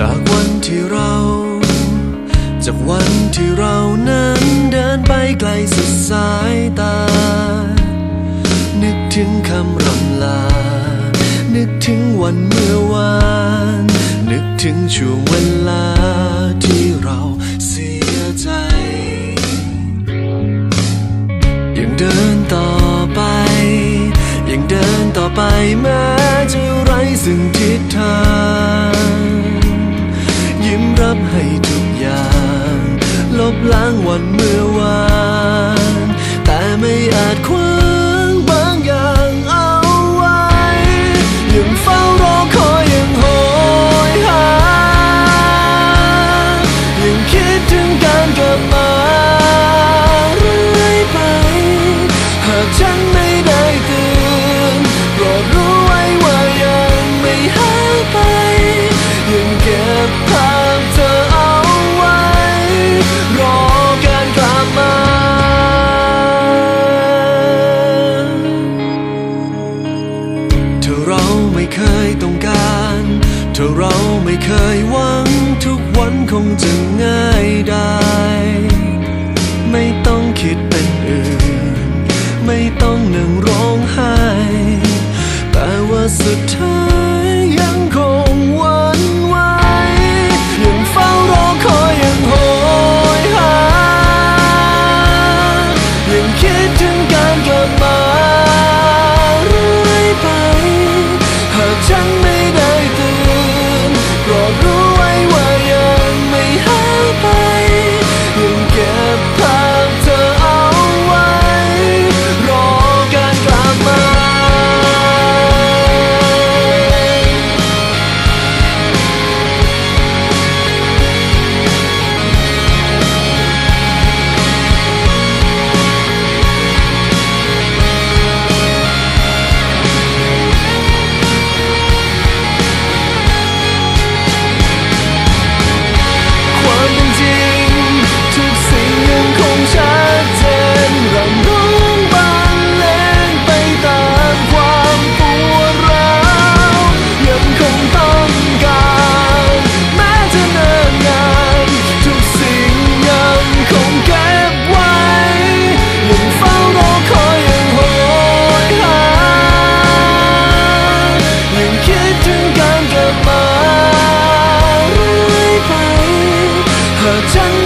จากวันที่เรา จากวันที่เรานั้นเดินไปไกลสุดสายตา นึกถึงคำรำลา นึกถึงวันเมื่อวาน นึกถึงช่วงเวลาที่เราเสียใจ ยังเดินต่อไป ยังเดินต่อไปเมื่อ บให้ทุกอย่าง ลบล้างวันเมื่อวาน แต่ไม่อาจความ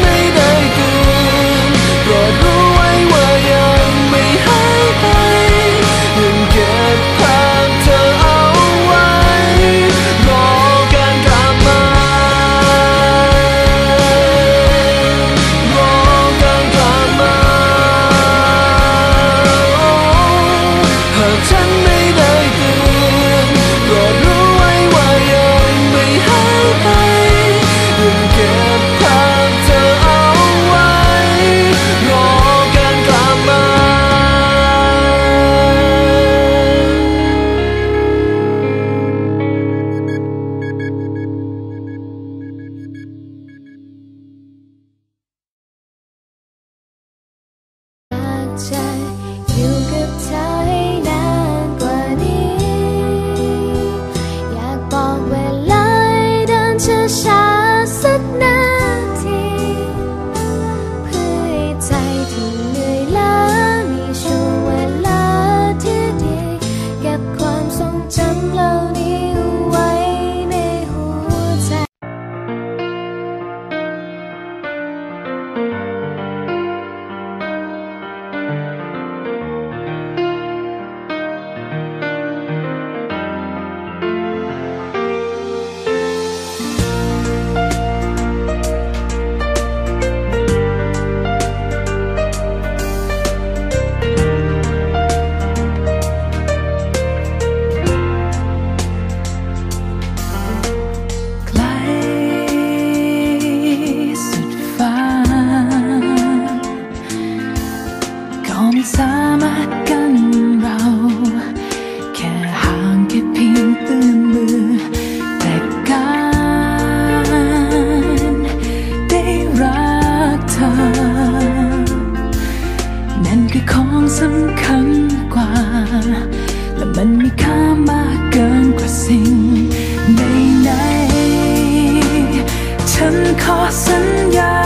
Mayday. อสัญญา